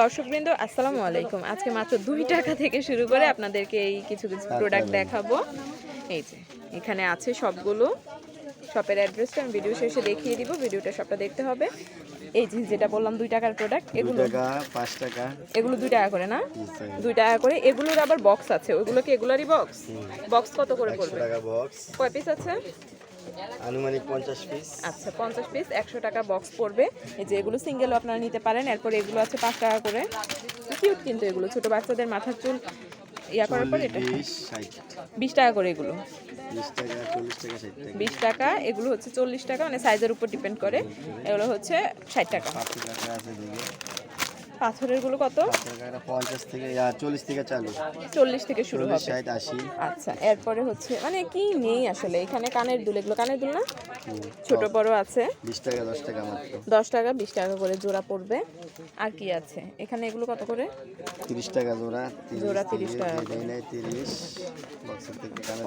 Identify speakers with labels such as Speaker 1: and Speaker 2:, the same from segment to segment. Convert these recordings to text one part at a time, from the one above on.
Speaker 1: দর্শকবৃন্দ আসসালামু আলাইকুম। আজকে মাত্র দুই টাকা থেকে শুরু করে আপনাদেরকে এই কিছু কিছু প্রোডাক্ট দেখাবো। এই যে এখানে আছে সবগুলো। শপের অ্যাড্রেসটা আমি ভিডিও শেষে দেখিয়ে দিব ভিডিওটা সবটা দেখতে হবে। এই যে যেটা বললাম দুই টাকার প্রোডাক্ট এগুলো
Speaker 2: টাকা পাঁচ টাকা।
Speaker 1: এগুলো দুই টাকা করে না? দুই টাকা করে। এগুলোর আবার বক্স আছে। ওইগুলো কি এগুলারই বক্স বক্স কত করে পড়বে?
Speaker 2: টাকা বক্স
Speaker 1: কয় পিস আছে?
Speaker 2: আনুমানিক পঞ্চাশ পিস
Speaker 1: আচ্ছা পঞ্চাশ পিস একশো টাকা বক্স পড়বে। এই যে এগুলো সিঙ্গেলও আপনারা নিতে পারেন এরপর এগুলো আছে পাঁচ টাকা করে। কিউট কিন্তু এগুলো ছোট বাচ্চাদের মাথার চুল ইয়া করার পর এটা।
Speaker 2: বিশ
Speaker 1: টাকা করে এগুলো।
Speaker 2: বিশ টাকা
Speaker 1: এগুলো হচ্ছে চল্লিশ টাকা মানে সাইজের উপর ডিপেন্ড করে। এগুলো হচ্ছে ষাট টাকা। পাথরেরগুলো কত?
Speaker 2: পঞ্চাশ থেকে চল্লিশ থেকে চালু।
Speaker 1: চল্লিশ থেকে শুরু হবে।
Speaker 2: ষাট আশি।
Speaker 1: আচ্ছা এরপরে হচ্ছে মানে কি নেই আসলে? এখানে কানের দুল এগুলো কানের দুল না? ছোট বড় আছে?
Speaker 2: বিশ টাকা দশ টাকা মাত্র।
Speaker 1: দশ টাকা বিশ টাকা করে জোড়া পড়বে। আর কি আছে? এখানে এগুলো কত করে?
Speaker 2: তিরিশ টাকা জোড়া
Speaker 1: জোড়া 30 টাকা।
Speaker 2: তিরিশ।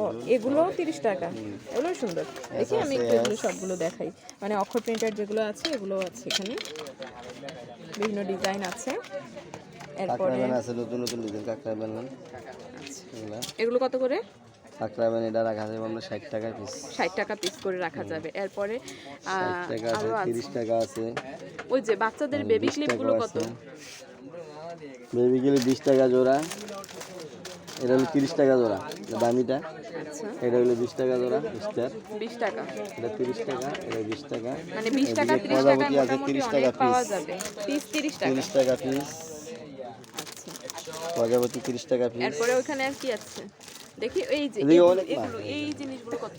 Speaker 1: ও এগুলো তিরিশ টাকা? এগুলো সুন্দর। দেখি আমি এগুলো সবগুলো দেখাই। মানে অক্ষর প্রিন্টার যেগুলো আছে এগুলো আছে এখানে। বিভিন্ন ডিজাইন আছে। এরপরে
Speaker 2: আছে নতুন নতুন ডিজাইন কাঁকড়া এগুলো।
Speaker 1: কত করে?
Speaker 2: কাঁকড়া ব্যান এটা রাখা যাবে আমরা ষাট টাকা পিস
Speaker 1: ষাট টাকা পিস করে রাখা যাবে। এরপরে
Speaker 2: তিরিশ টাকা আছে।
Speaker 1: ওই যে বাচ্চাদের বেবি ক্লিপগুলো কত?
Speaker 2: বেবি বিশ টাকা জোড়া। এটা হলো তিরিশ টাকা জোড়া দামিটা।
Speaker 1: আচ্ছা
Speaker 2: এটা হলো বিশ টাকা জোড়া স্টার।
Speaker 1: বিশ টাকা।
Speaker 2: এটা তিরিশ টাকা এটা বিশ টাকা।
Speaker 1: মানে বিশ টাকা
Speaker 2: এদিকে
Speaker 1: ত্রিশ টাকা
Speaker 2: প্রজাপতি আছে
Speaker 1: মোটামুটি
Speaker 2: তিরিশ
Speaker 1: অনেক
Speaker 2: টাকা
Speaker 1: পাওয়া যাবে। পিস তিরিশ টাকা।
Speaker 2: তিরিশ টাকা পিস প্রজাপতি তিরিশ টাকা পিস
Speaker 1: এরপরে ওখানে আর কি আছে? দেখি এই যে এগুলো- এই জিনিসগুলো কত?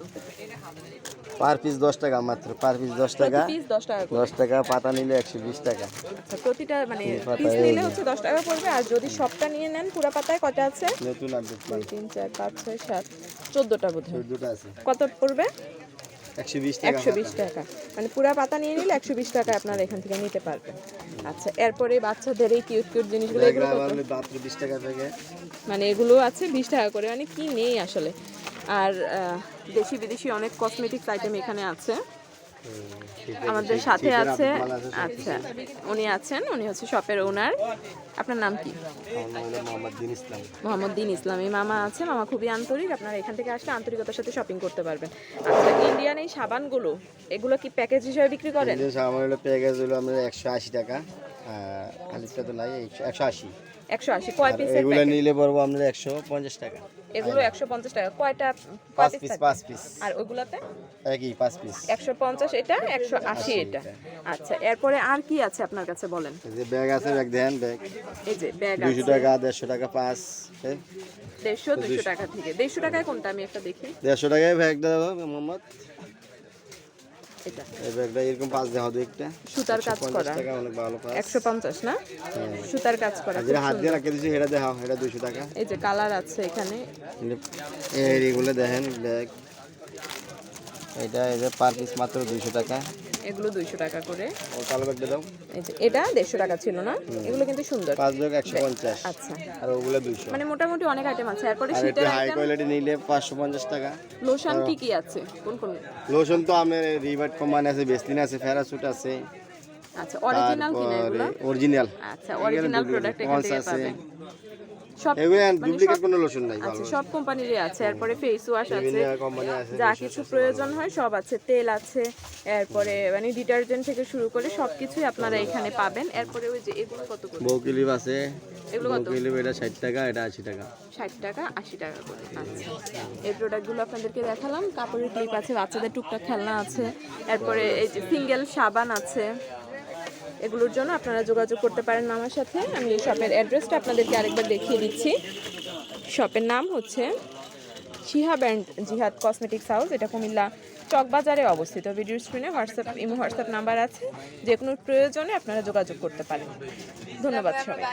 Speaker 2: পার পিস দশ টাকা মাত্র পার পিস দশ টাকা।
Speaker 1: পিস দশ টাকা করে।
Speaker 2: দশ টাকা পাতা নিলে একশো বিশ টাকা।
Speaker 1: আচ্ছা প্রতিটা মানে পিস নিলে হচ্ছে দশ টাকা পড়বে। আর যদি সবটা নিয়ে নেন পুরা পাতায় কটা আছে?
Speaker 2: নতুন আপডেট মাল
Speaker 1: দুই তিন চার পাঁচ ছয় সাত। চোদ্দটা বোধ হয় কত পড়বে?
Speaker 2: একশো বিশ টাকা
Speaker 1: মানে পুরা পাতা নিয়ে নিলে একশো বিশ টাকা আপনারা এখান থেকে নিতে পারবেন। আচ্ছা এরপরে বাচ্চাদের এই কিউট কিউট জিনিসগুলো এগুলো
Speaker 2: বিশ টাকা থেকে।
Speaker 1: মানে এগুলো আছে বিশ টাকা করে মানে কি নেই আসলে। আর দেশি বিদেশি অনেক কসমেটিক্স আইটেম এখানে আছে। আমাদের সাথে আছে আচ্ছা উনি আছেন উনি হচ্ছে শপের ওনার। আপনার নাম কি?
Speaker 2: মোহাম্মদ দিন ইসলাম।
Speaker 1: ইসলামী। মামা আছে মামা খুবই আন্তরিক। আপনারা এখান থেকে আসলে আন্তরিকতার সাথে শপিং করতে পারবেন। আচ্ছা ইন্ডিয়ান এই সাবানগুলো এগুলো কি প্যাকেজ হিসেবে বিক্রি করেন?
Speaker 2: প্যাকেজ হলো আমাদের একশো আশি টাকা খালিদটা তো একশো আশি।
Speaker 1: একশো আশি কয় পিসের
Speaker 2: এগুলো নিলে পড়ব আমাদের একশো পঞ্চাশ টাকা।
Speaker 1: এগুলো একশো পঞ্চাশ টাকা। কয়টা
Speaker 2: পাঁচ
Speaker 1: পিস
Speaker 2: পিস পাঁচ পিস
Speaker 1: আর ওইগুলাতে
Speaker 2: একই পাঁচ পিস
Speaker 1: একশো পঞ্চাশ এটা একশো আশি এটা। আচ্ছা এরপরে আর কি আছে আপনার কাছে বলেন?
Speaker 2: এই যে ব্যাগ আছে ব্যাগ দেন ব্যাগ।
Speaker 1: এই যে ব্যাগ
Speaker 2: দুশো টাকা দেড়শো টাকা পাঁচ এই,
Speaker 1: দেড়শো দুশো টাকা থেকে। দেড়শো টাকায় কোনটা? আমি একটা দেখি।
Speaker 2: দেড়শো টাকায় ব্যাগটা মোহাম্মদ।
Speaker 1: এটা।
Speaker 2: এই ব্যাগটা এরকম পাঁচ দেওয়া হবে একটা।
Speaker 1: সুতার কাজ করা।
Speaker 2: টাকা অনেক ভালো পাঁচ।
Speaker 1: একশো পঞ্চাশ না? সুতার কাজ করা
Speaker 2: যেটা হাত দিয়ে রাখতে দিচ্ছি সেটা দেওয়া এটা দুশো টাকা।
Speaker 1: এই যে কালার আছে এখানে।
Speaker 2: দেখেন ব্যাগ। এটা এই যে পার পিস মাত্র দুইশো টাকা।
Speaker 1: এগুলো দুইশো টাকা করে।
Speaker 2: ও কালো ব্যাগটা দাও।
Speaker 1: এটা দেড়শো টাকা ছিল না? এগুলো কিন্তু সুন্দর।
Speaker 2: পাঁচ ব্যাগ একশো পঞ্চাশ।
Speaker 1: আচ্ছা।
Speaker 2: আর ওগুলো দুইশো।
Speaker 1: মানে মোটামুটি অনেক আইটেম আছে। এরপরে শীতের
Speaker 2: হাই কোয়ালিটি নিলে পাঁচশো পঞ্চাশ টাকা।
Speaker 1: লোশন কি কি আছে? কোন কোন?
Speaker 2: লোশন তো আপনার রিভার্ট কোম্পানি আছে বেসলিন আছে প্যারাসুট আছে।
Speaker 1: আচ্ছা অরিজিনাল কিনা এগুলো?
Speaker 2: অরিজিনাল
Speaker 1: আচ্ছা অরিজিনাল প্রোডাক্ট এখান থেকে। পাবেন। সব মানে
Speaker 2: ডুপ্লিকেট কোনো লোশন নাই
Speaker 1: আচ্ছা সব কোম্পানিরই আছে। এরপরে ফেস ওয়াশ আছে। যা কিছু প্রয়োজন হয় সব আছে তেল আছে। এরপরে মানে ডিটারজেন্ট থেকে শুরু করে সব কিছুই আপনারা এখানে পাবেন। এরপরে ওই যে এগুলো কত করে
Speaker 2: আছে।
Speaker 1: এগুলো কত?
Speaker 2: এটা ষাট টাকা এটা আশি টাকা।
Speaker 1: ষাট টাকা আশি টাকা করে। আচ্ছা। এই প্রোডাক্টগুলো আপনাদেরকে দেখালাম। কাপড়ের ক্লিপ আছে বাচ্চাদের টুকটাক খেলনা আছে। এরপরে এই যে সিঙ্গেল সাবান আছে। এগুলোর জন্য আপনারা যোগাযোগ করতে পারেন আমার সাথে। আমি শপের অ্যাড্রেসটা আপনাদেরকে আরেকবার দেখিয়ে দিচ্ছি। শপের নাম হচ্ছে Shihab band Jihad cosmetics house. এটা কুমিল্লা চকবাজারে অবস্থিত। ভিডিও স্ক্রিনে হোয়াটসঅ্যাপ, ইমো, হোয়াটসঅ্যাপ নাম্বার আছে। যে কোনো প্রয়োজনে আপনারা যোগাযোগ করতে পারেন। ধন্যবাদ সবাই